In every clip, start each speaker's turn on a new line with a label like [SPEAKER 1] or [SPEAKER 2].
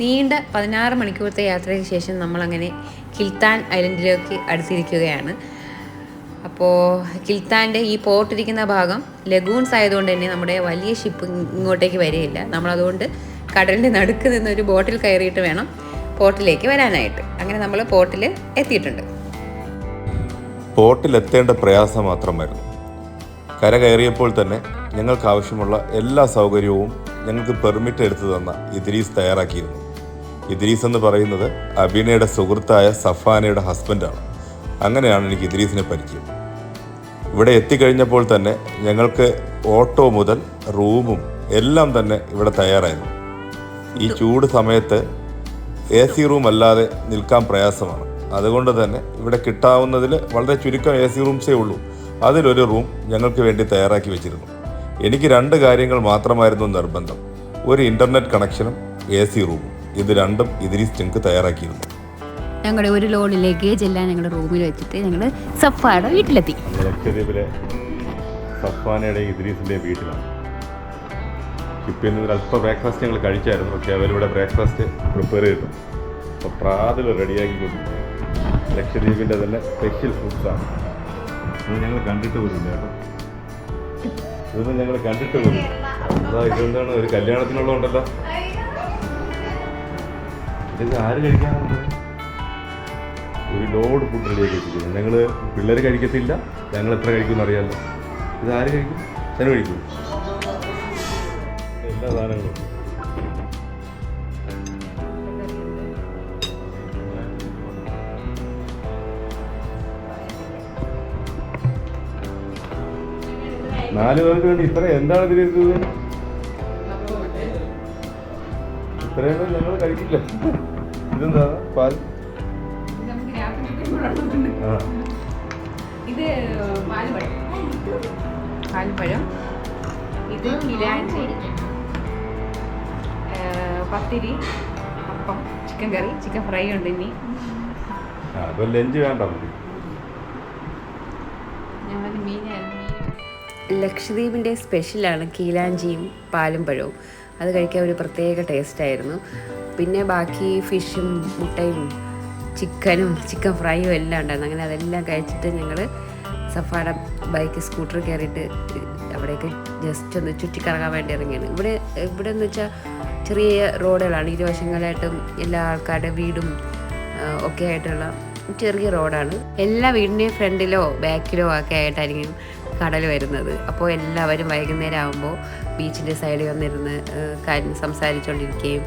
[SPEAKER 1] നീണ്ട പതിനാറ് മണിക്കൂറത്തെ യാത്രയ്ക്ക് ശേഷം നമ്മളങ്ങനെ കിൽത്താൻ ഐലൻഡിലേക്ക് അടുത്തിരിക്കുകയാണ്. അപ്പോൾ കിൽത്താന്റെ ഈ പോർട്ടിരിക്കുന്ന ഭാഗം ലഗൂൺസ് ആയതുകൊണ്ട് തന്നെ നമ്മുടെ വലിയ ഷിപ്പ് ഇങ്ങോട്ടേക്ക് വരികയില്ല. നമ്മളതുകൊണ്ട് കടലിന്റെ നടുക്ക് നിന്ന് ഒരു ബോട്ടിൽ കയറിയിട്ട് വേണം പോർട്ടിലേക്ക് വരാനായിട്ട്. അങ്ങനെ നമ്മൾ പോർട്ടിൽ എത്തിയിട്ടുണ്ട്.
[SPEAKER 2] പോർട്ടിലെത്തേണ്ട പ്രയാസം മാത്രമായിരുന്നു. കര കയറിയപ്പോൾ തന്നെ ഞങ്ങൾക്ക് ആവശ്യമുള്ള എല്ലാ സൗകര്യവും ഞങ്ങൾക്ക് പെർമിറ്റ് എടുത്തു തന്ന ഇദ്രീസ് തയ്യാറാക്കിയിരുന്നു. ഇദ്രീസ് എന്ന് പറയുന്നത് അബീനയുടെ സുഹൃത്തായ സഫാനയുടെ ഹസ്ബൻഡാണ്. അങ്ങനെയാണ് എനിക്ക് ഇദ്രീസിനെ പരിചയം. ഇവിടെ എത്തിക്കഴിഞ്ഞപ്പോൾ തന്നെ ഞങ്ങൾക്ക് ഓട്ടോ മുതൽ റൂമും എല്ലാം തന്നെ ഇവിടെ തയ്യാറായിരുന്നു. ഈ ചൂട് സമയത്ത് എ സി റൂം അല്ലാതെ നിൽക്കാൻ പ്രയാസമാണ്. അതുകൊണ്ട് തന്നെ ഇവിടെ കിട്ടാവുന്നതിൽ വളരെ ചുരുക്കം എ സി റൂംസേ ഉള്ളൂ. അതിലൊരു റൂം ഞങ്ങൾക്ക് വേണ്ടി തയ്യാറാക്കി വെച്ചിരുന്നു. എനിക്ക് രണ്ട് കാര്യങ്ങൾ മാത്രമായിരുന്നു നിർബന്ധം. ഒരു ഇന്റർനെറ്റ് കണക്ഷനും എ സി റൂമും. ഇത് രണ്ടും ഇതിരീസ് ഞങ്ങൾക്ക് തയ്യാറാക്കിയിരുന്നു.
[SPEAKER 1] ഞങ്ങളുടെ ഒരു ലോഡ് ലഗേജ് എല്ലാം ഞങ്ങളുടെ റൂമിൽ വെച്ചിട്ട് ഞങ്ങൾ സഫായുടെ വീട്ടിലെത്തി.
[SPEAKER 2] സഫാനയുടെ ഇദ്രീസിന്റെ വീട്ടിലാണ്. ഷിപ്പിൽ നിന്ന് അല്പം ബ്രേക്ക്ഫാസ്റ്റ് ഞങ്ങൾ കഴിച്ചായിരുന്നു. പക്ഷേ അവരിവിടെ ബ്രേക്ക്ഫാസ്റ്റ് പ്രിപ്പയർ ചെയ്തു. അപ്പോൾ പ്രാതിൽ റെഡിയാക്കി കൊടുത്തു ലക്ഷദ്വീപിന്റെ തന്നെ സ്പെഷ്യൽ ഫുഡ്സാണ് ഇത് ഞങ്ങൾ കണ്ടിട്ട് പോലും കേട്ടോ. ഇതൊന്നും ഞങ്ങൾ കണ്ടിട്ട് പോലും അതാ ഇതെന്താണ്? ഒരു കല്യാണത്തിനുള്ളതുണ്ടല്ലോ ആര് കഴിക്കാനുണ്ട് ഒരു ലോഡ് ഫുഡ് റെഡിയാക്കി വെച്ചിരിക്കുന്നത് ഞങ്ങൾ പിള്ളേർ കഴിക്കത്തില്ല. ഞങ്ങൾ എത്ര കഴിക്കുമെന്ന് അറിയാമല്ലോ. ഇത് ആര് കഴിക്കും? തന്നെ കഴിക്കും. എല്ലാ സാധനങ്ങളും. നാല് പേർക്ക് വേണ്ടി ഇത്ര എന്താണ് ഇതിലിരുന്നത് ഇത്രയൊന്നും ഞങ്ങൾ കഴിക്കില്ല. ഇതെന്താ? പാൽ?
[SPEAKER 1] ഇത് പാൽപ്പഴം. പാൽപ്പഴം. ഇത് കിലാഞ്ചി പത്തിരി അപ്പം ചിക്കൻ കറി ചിക്കൻ ഫ്രൈ ഉണ്ട് ഇനി.
[SPEAKER 2] അപ്പോൾ ലഞ്ച് വേണ്ട മതി
[SPEAKER 1] ലക്ഷദ്വീപിന്റെ സ്പെഷ്യലാണ് കീലാഞ്ചിയും പാലും പഴവും. അത് കഴിക്കാൻ ഒരു പ്രത്യേക ടേസ്റ്റായിരുന്നു പിന്നെ ബാക്കി ഫിഷും മുട്ടയും ചിക്കനും ചിക്കൻ ഫ്രൈയും എല്ലാം ഉണ്ടായിരുന്നു. അങ്ങനെ അതെല്ലാം കഴിച്ചിട്ട് ഞങ്ങൾ സഫാഡ ബൈക്ക് സ്കൂട്ടർ കയറിയിട്ട് അവിടേക്ക് ജസ്റ്റ് ഒന്ന് ചുറ്റിക്കറങ്ങാൻ വേണ്ടി ഇറങ്ങിയാണ്. ഇവിടെ ഇവിടെ എന്ന് വെച്ചാൽ ചെറിയ റോഡുകളാണ് ഇരുവശങ്ങളായിട്ടും എല്ലാ ആൾക്കാരുടെ വീടും ഒക്കെ ആയിട്ടുള്ള ചെറിയ റോഡാണ് എല്ലാ വീടിന്റെയും ഫ്രണ്ടിലോ ബാക്കിലോ ഒക്കെ ആയിട്ടായിരിക്കും കടൽ വരുന്നത്. അപ്പോൾ എല്ലാവരും വൈകുന്നേരം ആകുമ്പോൾ ബീച്ചിന്റെ സൈഡിൽ വന്നിരുന്ന് കാര്യം സംസാരിച്ചുകൊണ്ടിരിക്കുകയും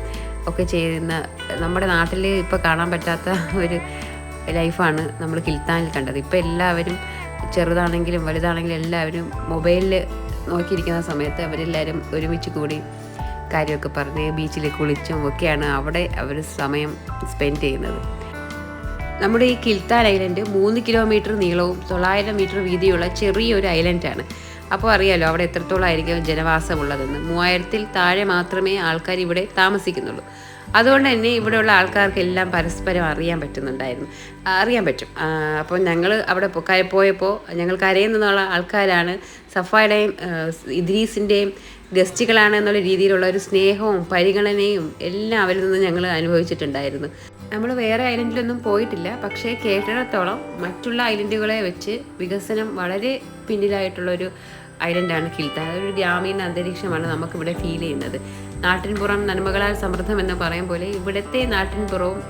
[SPEAKER 1] ഒക്കെ ചെയ്യുന്ന നമ്മുടെ നാട്ടിൽ ഇപ്പോൾ കാണാൻ പറ്റാത്ത ഒരു ലൈഫാണ് നമ്മൾ കിൽത്താനിൽ കണ്ടത്. ഇപ്പോൾ എല്ലാവരും ചെറുതാണെങ്കിലും വലുതാണെങ്കിലും എല്ലാവരും മൊബൈലിൽ നോക്കിയിരിക്കുന്ന സമയത്ത് അവരെല്ലാവരും ഒരുമിച്ച് കൂടി കാര്യമൊക്കെ പറഞ്ഞ് ബീച്ചിൽ കുളിച്ചും ഒക്കെയാണ് അവിടെ അവർ സമയം സ്പെൻഡ് ചെയ്യുന്നത്. നമ്മുടെ ഈ കിൽത്താൻ ഐലൻഡ് മൂന്ന് കിലോമീറ്റർ നീളവും തൊള്ളായിരം മീറ്റർ വീതിയുള്ള ചെറിയൊരു ഐലൻഡാണ്. അപ്പോൾ അറിയാലോ അവിടെ എത്രത്തോളം ആയിരിക്കും ജനവാസമുള്ളതെന്ന്. മൂവായിരത്തിൽ താഴെ മാത്രമേ ആൾക്കാർ ഇവിടെ താമസിക്കുന്നുള്ളൂ. അതുകൊണ്ട് തന്നെ ഇവിടെയുള്ള ആൾക്കാർക്കെല്ലാം പരസ്പരം അറിയാൻ പറ്റുന്നുണ്ടായിരുന്നു. അറിയാൻ പറ്റും. അപ്പോൾ ഞങ്ങൾ അവിടെ പോയപ്പോൾ ഞങ്ങൾ കരയിൽ നിന്നുള്ള ആൾക്കാരാണ്. സഫായുടെയും ഇദ്രീസിന്റെയും ഗസ്റ്റുകളാണ് എന്നുള്ള രീതിയിലുള്ള ഒരു സ്നേഹവും പരിഗണനയും എല്ലാം അവരിൽ നിന്ന് ഞങ്ങൾ അനുഭവിച്ചിട്ടുണ്ടായിരുന്നു. നമ്മൾ വേറെ ഐലൻഡിലൊന്നും പോയിട്ടില്ല. പക്ഷേ കേട്ടിടത്തോളം മറ്റുള്ള ഐലൻഡുകളെ വെച്ച് വികസനം വളരെ പിന്നിലായിട്ടുള്ളൊരു ഐലൻഡാണ് കിൽത്താൻ അതൊരു ഗ്രാമീണ അന്തരീക്ഷമാണ് നമുക്കിവിടെ ഫീൽ ചെയ്യുന്നത്. നാട്ടിൻപുറം നന്മകളാൽ സമൃദ്ധം എന്ന് പറയും പോലെ ഇവിടുത്തെ നാട്ടിൻപുറവും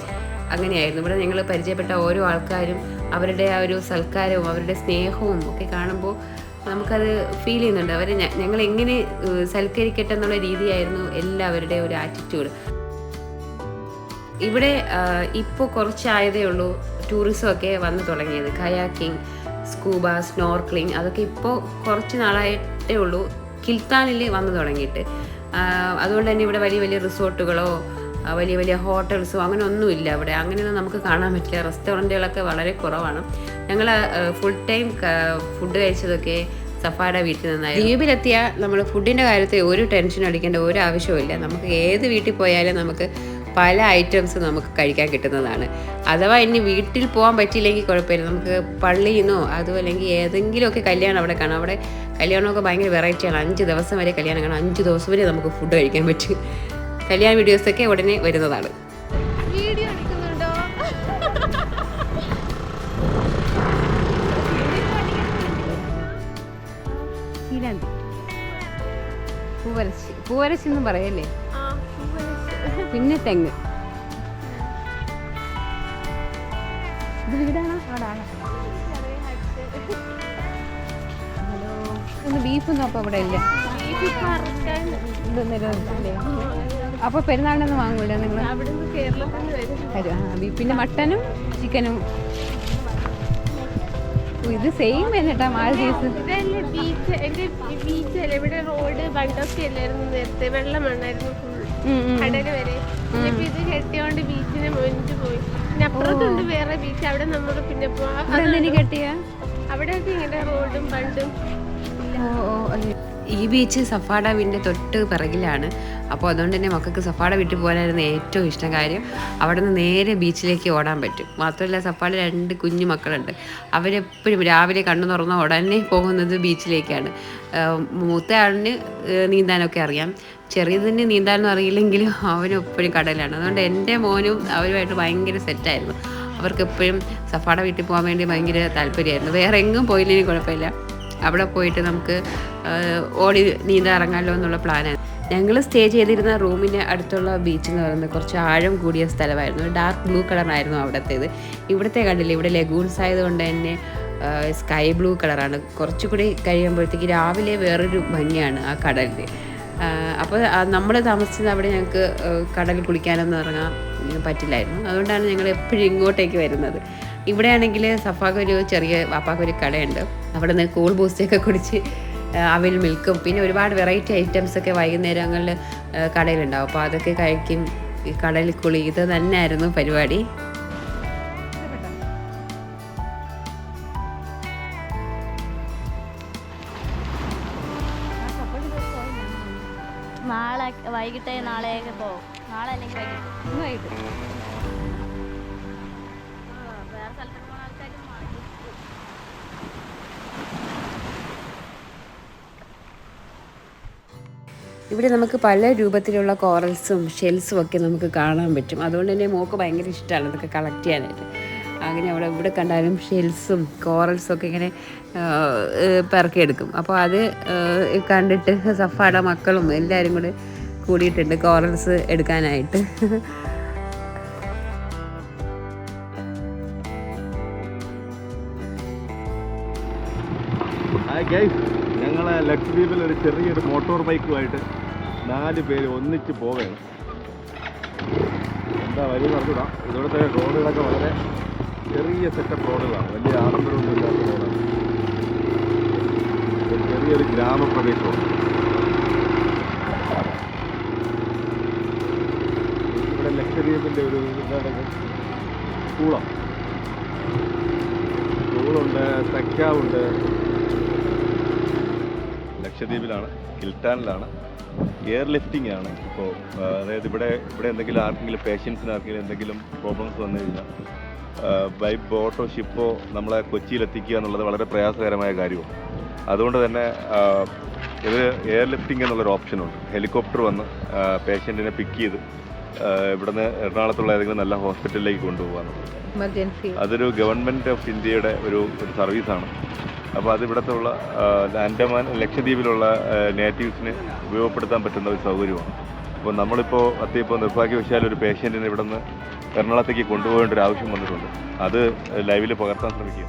[SPEAKER 1] അങ്ങനെയായിരുന്നു. ഇവിടെ ഞങ്ങൾ പരിചയപ്പെട്ട ഓരോ ആൾക്കാരും അവരുടെ ആ ഒരു സൽക്കാരവും അവരുടെ സ്നേഹവും ഒക്കെ കാണുമ്പോൾ നമുക്കത് ഫീൽ ചെയ്യുന്നുണ്ട്. അവർ ഞങ്ങൾ എങ്ങനെ സൽക്കരിക്കട്ടെ എന്നുള്ള രീതിയായിരുന്നു എല്ലാവരുടെയും ഒരു ആറ്റിറ്റ്യൂഡ് ഇവിടെ ഇപ്പോൾ കുറച്ചായതേ ഉള്ളൂ ടൂറിസം ഒക്കെ വന്നു തുടങ്ങിയത്. കയാക്കിംഗ് സ്കൂബ സ്നോർക്ലിംഗ് അതൊക്കെ ഇപ്പോൾ കുറച്ച് നാളായിട്ടേ ഉള്ളൂ കിൽത്താനിൽ വന്നു തുടങ്ങിയിട്ട്. അതുകൊണ്ട് തന്നെ ഇവിടെ വലിയ വലിയ റിസോർട്ടുകളോ വലിയ വലിയ ഹോട്ടൽസോ അങ്ങനെ ഒന്നുമില്ല അവിടെ അങ്ങനെയൊന്നും നമുക്ക് കാണാൻ പറ്റില്ല. റെസ്റ്റോറന്റുകളൊക്കെ വളരെ കുറവാണ്. ഞങ്ങൾ ഫുൾ ടൈം ഫുഡ് കഴിച്ചതൊക്കെ സഫായുടെ വീട്ടിൽ നിന്നായി ദ്വീപിലെത്തിയാൽ നമ്മൾ ഫുഡിന്റെ കാര്യത്തിൽ ഒരു ടെൻഷൻ അടിക്കേണ്ട ഒരു ആവശ്യവുമില്ല. നമുക്ക് ഏത് വീട്ടിൽ പോയാലും നമുക്ക് പല ഐറ്റംസ് നമുക്ക് കഴിക്കാൻ കിട്ടുന്നതാണ്. അഥവാ ഇനി വീട്ടിൽ പോകാൻ പറ്റിയില്ലെങ്കിൽ കുഴപ്പമില്ല. നമുക്ക് പള്ളിയിൽ നിന്നോ അതും അല്ലെങ്കിൽ ഏതെങ്കിലുമൊക്കെ കല്യാണം അവിടെ കാണാം. അവിടെ കല്യാണമൊക്കെ ഭയങ്കര വെറൈറ്റിയാണ്. അഞ്ച് ദിവസം വരെ കല്യാണം കാണാം. അഞ്ച് ദിവസം വരെ നമുക്ക് ഫുഡ് കഴിക്കാൻ പറ്റും. കല്യാണ വീഡിയോസൊക്കെ ഉടനെ വരുന്നതാണ്. പൂവരശി പൂവരശി എന്ന് പറയല്ലേ. പിന്നെ തെങ്ങ്.
[SPEAKER 3] Beef hut.
[SPEAKER 1] ഹലോ. ഇവിടെ ഇല്ല. അപ്പൊ പെരുന്നാളിനൊന്നും വാങ്ങൂല നിങ്ങൾ? തരും ആ മട്ടനും ചിക്കനും ഇത് സെയിം എന്നിട്ടാ
[SPEAKER 3] ഇതല്ലേ ബീച്ച് എന്റെ ബീച്ച് അല്ലേ ഇവിടെ റോഡ് ബണ്ടൊക്കെ അല്ലായിരുന്നു? നേരത്തെ വെള്ളം മണ്ണായിരുന്നു ഫുൾ കടൽ വരെ. ഇത് കെട്ടിയോണ്ട് ബീച്ചിന് മുന്നിട്ട് പോയി. പിന്നെ അപ്പുറത്തുണ്ട് വേറെ ബീച്ച്. അവിടെ നമ്മൾ പിന്നെ പോവാം
[SPEAKER 1] കെട്ടിയ?
[SPEAKER 3] അവിടെയൊക്കെ ഇങ്ങനെ റോഡും ബണ്ടും
[SPEAKER 1] ഓ ഓ അല്ലേ ഈ ബീച്ച് സഫാഡ വീടിന്റെ തൊട്ട് പിറകിലാണ്. അപ്പോൾ അതുകൊണ്ട് തന്നെ മക്കൾക്ക് സഫാഡ വീട്ടിൽ പോകാനായിരുന്നു ഏറ്റവും ഇഷ്ടം കാര്യം. അവിടെ നിന്ന് നേരെ ബീച്ചിലേക്ക് ഓടാൻ പറ്റും. മാത്രമല്ല സഫാഡ രണ്ട് കുഞ്ഞു മക്കളുണ്ട്. അവരെപ്പോഴും രാവിലെ കണ്ണു തുറന്ന ഉടനെ പോകുന്നത് ബീച്ചിലേക്കാണ്. മൂത്തയാളിന് നീന്താനൊക്കെ അറിയാം. ചെറിയതിന് നീന്താനൊന്നും അറിയില്ലെങ്കിലും അവനും എപ്പോഴും കടലാണ്. അതുകൊണ്ട് എന്റെ മോനും അവരുമായിട്ട് ഭയങ്കര സെറ്റായിരുന്നു അവർക്ക് എപ്പോഴും സഫാട വീട്ടിൽ പോകാൻ വേണ്ടി ഭയങ്കര താല്പര്യമായിരുന്നു. വേറെ എങ്ങും പോയില്ലെങ്കിൽ കുഴപ്പമില്ല. അവിടെ പോയിട്ട് നമുക്ക് ഓടി നീന്താൻ ഇറങ്ങാമല്ലോ എന്നുള്ള പ്ലാനാണ് ഞങ്ങൾ സ്റ്റേ ചെയ്തിരുന്ന റൂമിന്റെ അടുത്തുള്ള ബീച്ച് എന്ന് പറയുന്നത് കുറച്ച് ആഴം കൂടിയ സ്ഥലമായിരുന്നു. ഡാർക്ക് ബ്ലൂ കളറായിരുന്നു അവിടത്തേത്. ഇവിടുത്തെ കണ്ടില്ല ഇവിടെ ലഗൂൺസ് ആയതുകൊണ്ട് തന്നെ സ്കൈ ബ്ലൂ കളറാണ് കുറച്ചുകൂടി കഴിയുമ്പോഴത്തേക്ക് രാവിലെ വേറൊരു ഭംഗിയാണ് ആ കടലിൽ അപ്പോൾ നമ്മൾ താമസിച്ചത് അവിടെ ഞങ്ങൾക്ക് കടലിൽ കുളിക്കാനൊന്നും ഇറങ്ങാൻ പറ്റില്ലായിരുന്നു. അതുകൊണ്ടാണ് ഞങ്ങൾ എപ്പോഴും ഇങ്ങോട്ടേക്ക് വരുന്നത്. ഇവിടെയാണെങ്കിൽ സഫാക്ക് ഒരു ചെറിയ വാപ്പാക്ക് ഒരു കടയുണ്ട്. അവിടെ നിന്ന് കൂൾ ബൂസ്റ്റൊക്കെ കുടിച്ച് അവിൽ മിൽക്കും പിന്നെ ഒരുപാട് വെറൈറ്റി ഐറ്റംസ് ഒക്കെ വൈകുന്നേരങ്ങളിൽ കടയിലുണ്ടാവും. അപ്പോൾ അതൊക്കെ കഴിക്കും. ഈ കടലിൽ കുളി ഇത് തന്നെയായിരുന്നു പരിപാടി.
[SPEAKER 4] നാളെ വൈകിട്ട് പോകും. നാളെ അല്ലെങ്കിൽ വൈകിട്ട്. ആ, വേറെ.
[SPEAKER 1] ഇവിടെ നമുക്ക് പല രൂപത്തിലുള്ള കോറൽസും ഷെൽസും ഒക്കെ നമുക്ക് കാണാൻ പറ്റും. അതുകൊണ്ട് തന്നെ മോക്ക് ഭയങ്കര ഇഷ്ടമാണ് ഇതൊക്കെ കളക്ട് ചെയ്യാനായിട്ട്. അങ്ങനെ അവിടെ ഇവിടെ കണ്ടാലും ഷെൽസും കോറൽസും ഒക്കെ ഇങ്ങനെ പെറുക്കിയെടുക്കും അപ്പോൾ അത് കണ്ടിട്ട് സഫാട മക്കളും എല്ലാവരും കൂടെ കൂടിയിട്ടുണ്ട്. കോറൽസ് എടുക്കാനായിട്ട്.
[SPEAKER 2] ഞങ്ങൾ ലക്ഷദ്വീപിൽ ഒരു ചെറിയൊരു മോട്ടോർ ബൈക്കുമായിട്ട് നാല് പേര് ഒന്നിച്ച് പോവുകയാണ്. എന്താ വഴി നടത്തുക ഇവിടുത്തെ റോഡുകളൊക്കെ വളരെ ചെറിയ സെറ്റപ്പ് റോഡുകളാണ് വലിയ ആഡംബരമൊന്നും ഇല്ലാത്ത റോഡാണ് ചെറിയൊരു ഗ്രാമപ്രദേശമാണ്. ലക്ഷദ്വീപിന്റെ ഒരു എന്താണ് സ്കൂളാണ് സ്കൂളുണ്ട് തെക്കാവുണ്ട്. ലക്ഷദ്വീപിലാണ് കിൽട്ടാനിലാണ് എയർ ലിഫ്റ്റിംഗ് ആണ് ഇപ്പോൾ അതായത് ഇവിടെ ഇവിടെ എന്തെങ്കിലും ആർക്കെങ്കിലും പേഷ്യൻസിന് ആർക്കെങ്കിലും എന്തെങ്കിലും പ്രോബ്ലംസ് വന്നു കഴിഞ്ഞാൽ ബൈ ബോട്ടോ ഷിപ്പോ നമ്മളെ കൊച്ചിയിൽ എത്തിക്കുക എന്നുള്ളത് വളരെ പ്രയാസകരമായ കാര്യമാണ്. അതുകൊണ്ട് തന്നെ ഇത് എയർ ലിഫ്റ്റിംഗ് എന്നുള്ളൊരു ഓപ്ഷനുണ്ട് ഹെലികോപ്റ്റർ വന്ന് പേഷ്യന്റിനെ പിക്ക് ചെയ്ത് ഇവിടുന്ന് എറണാകുളത്തുള്ള ഏതെങ്കിലും നല്ല ഹോസ്പിറ്റലിലേക്ക്
[SPEAKER 1] കൊണ്ടുപോകാൻ
[SPEAKER 2] അതൊരു ഗവൺമെന്റ് ഓഫ് ഇന്ത്യയുടെ ഒരു ഒരു സർവീസാണ്. അപ്പോൾ അത് ഇവിടുത്തെ ഉള്ള ആൻഡമാൻ ലക്ഷദ്വീപിലുള്ള നേറ്റീവ്സിന് ഉപയോഗപ്പെടുത്താൻ പറ്റുന്ന ഒരു സൗകര്യമാണ്. അപ്പോൾ നമ്മളിപ്പോൾ അത്യപ്പോൾ നിർഭാഗ്യവശാൽ ഒരു പേഷ്യന്റിനെ ഇവിടുന്ന് എറണാകുളത്തേക്ക് കൊണ്ടുപോകേണ്ട ഒരു ആവശ്യം വന്നിട്ടുണ്ട്. അത് ലൈവിൽ പകർത്താൻ ശ്രമിക്കുക